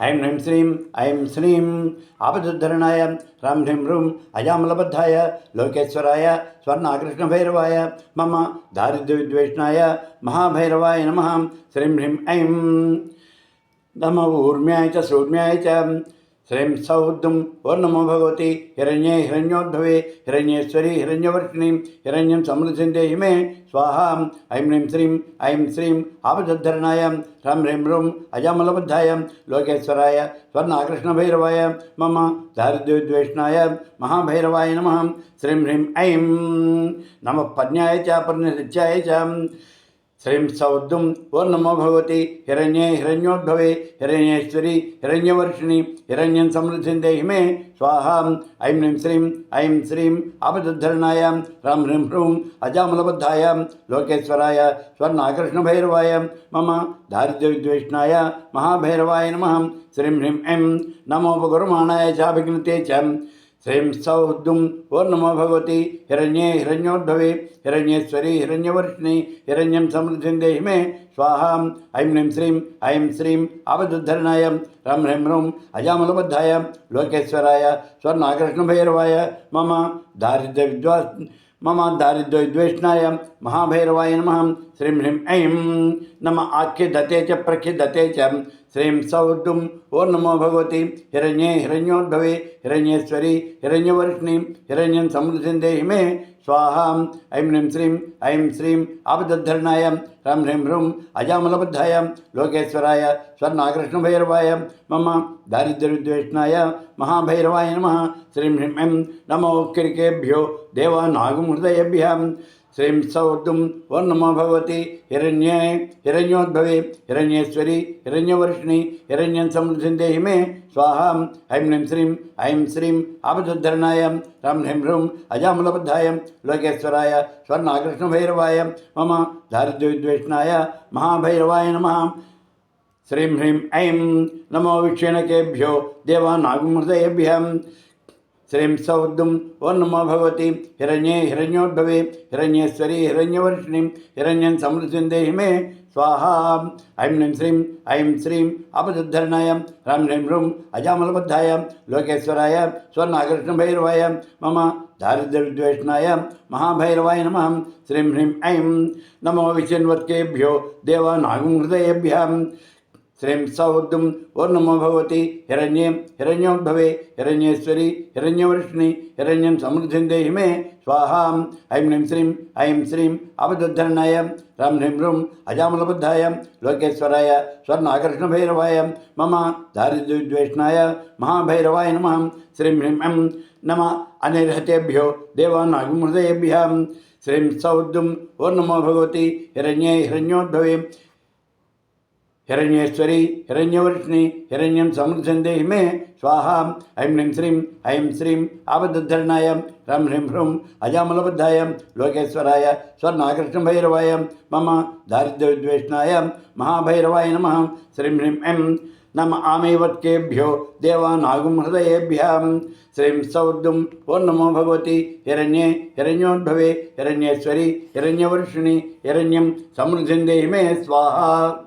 ऐं ह्रीं श्रीं, ऐं श्रीं आपदुद्धरणाय ह्रं ह्रीं ह्रूं अजामलबद्धाय लोकेश्वराय, स्वर्णाकृष्णभैरवाय, मम दारिद्र्यविद्वेषणाय, महाभैरवाय नमः, श्रीं ह्रीं ऐं नम ऊर्म्याय च सूर्म्याय च। श्रीं सौद्धुम ओ नमो भगवती, हिरण्ये हिरण्योद्धवे हिरण्येश्वरी हिण्यवर्षिणी हिरण्यं समृद्धिंदे देहि मे स्वाहा, ऐं ह्रीं श्रीं, ऐं श्रीं आपदद्धरणाय ह्रं ह्रीं ह्रूं अजामलबुद्धाय, लोकेश्वराय, स्वर्णाकृष्णभैरवाय, मम दारिद्र्यद्वेषणाय महाभैरवाय नमः, श्रीं ह्रीं ऐं नमः पद्याय च पर्णित्याय च। श्रीं सौद्दुं वो नमो भगवती हिरण्य हिरण्योद्भवे, हिरण्येश्वरी, हिरण्यवर्षिणी हिरण्यं समृद्धि देहि मे स्वाहा। ऐं ह्रीं श्रीं, ऐं श्रीं आपदुद्धरणायां रां ह्रीं ह्रूं अजामलबद्धायां, लोकेश्वराय, स्वर्णाकृष्णभैरवाय, मम दारिद्र्यविद्वेष्णाय, महाभैरवाय नमः। श्रीं ह्रीं ऐं नमोपकुर्माणाय चाभिघ्नते च। स्वयं सौदुम ओ नम भगवती हिरण्ये हिरण्योद्भवे। हिरण्येश्वरी हिण्यवर्षि हिरण्यम समृद्धिंदे हिमे। मे स्वाहा ऐं ह्रीं श्रीं, ऐं श्रीं आवदुद्धरणाय रं ह्रीं ह्रूं अजामलबद्धाय। लोकेश्वराय स्वर्णाकृष्णभैरवाय मम दारिद्र्यविद्वा मम दारिद्र्यद्वेष्णाय महाभैरवाय नम। श्रीं ह्रीं ऐं नम आख्यदते च प्रख्यदते च। श्रीं सौर्दुम् ओ नमो भगवती। हिरण्ये हिरण्योद्भवे, हिरण्येश्वरी, हिरण्यवर्षिणीं हिरण्यं समृद्धिं देहि मे स्वाहां। ऐं ह्रीं श्रीं, ऐं श्रीं आपदद्धरणाय ह्रं ह्रीं ह्रूं अजामलबद्धाय, लोकेश्वराय, स्वर्णाकृष्णभैरवाय, मम दारिद्र्यविद्वेषणाय, महाभैरवाय नमः। श्रीं ह्रीं ऐं नमो किरिकेभ्यो देवानागुं श्रीं सौद्दुं वर्णमो भवति। हिरण्ये, हिरण्योद्भवे, हिरण्येश्वरी, हिरण्यवर्षिणी हिरण्यं समृद्धिं देहि मे स्वाहा ऐं नीं श्रीं, ऐं श्रीं आपदुद्धरणाय रं ह्रीं ह्रूं अजामलबद्धाय, लोकेश्वराय, स्वर्णाकृष्णभैरवाय, मम दारिद्र्यविद्वेषणाय महाभैरवाय नमः। श्रीं ह्रीं ऐं नमो विक्षेणकेभ्यो देवानागुहृदयेभ्यः श्रीं सौद्दुं ओ नमो भगवती हिण्ये हिण्योद्भव हिण्यस्वरी हिण्यवर्षिणी हिण्यन समृद्धिंदे मे स्वाहा। ऐं नीं श्रीं, ऐं श्रीं अपदुद्धरणा रं ह्रीं ह्रूं अजामलबद्धा लोकेश्वराय स्वर्णाकृष्णभैरवाय मम दारिद्र्यविद्वेषणाय महाभैरवाय नम। श्रीं ह्रीं ऐं नमो विचिन्वत्केभ्यो देवानागुं श्रीं सौद्धुम ओर्णमो नमो भवति। हिरण्ये हिरण्योद्भवे हिरण्येश्वरी हिण्यवृष्णि हिरण्यं समृद्धि देहि मे स्वाहां। ऐं नीं श्रीं, ऐं श्रीं अवदुद्धरणाय रं ह्रीं ह्रूं अजामलबुद्धाय। लोकेश्वराय स्वर्णाकर्षणभैरवाय मम दारिद्र्यद्वेष्णाय महाभैरवाय नमः। श्रीं ह्रीं ऐं नम अनिर्हतेभ्यो देवानागमहृदयेभ्यः श्रीं सौर्दुं ओर्णमो नमो भगवति हिरण्ये हिरण्योद्भवे हिरण्येश्वरी, हिरण्यवर्षिणी हिण्यम समृद्धि में स्वाहा, ऐं ह्रीं श्रीं, ऐं श्रीं आबद्धरणाय रं ह्रीं ह्रूं अजामलबद्धाय, लोकेश्वराय, स्वर्णाकृष्णभैरवाय, मम दारिद्र्यविद्वेषणाय, महाभैरवाय नमः, श्रीं ह्रीं ऐं नम आमेवत्केभ्यो देवानागुं हृदयेभ्यां श्रीं सौर्दुं ओ नमो भगवति, हिरण्ये, हिरण्योद्भवे, हिरण्येश्वरी, हिरण्यवर्षिणि, हिरण्यं समृद्धिं देहि मे स्वाहा।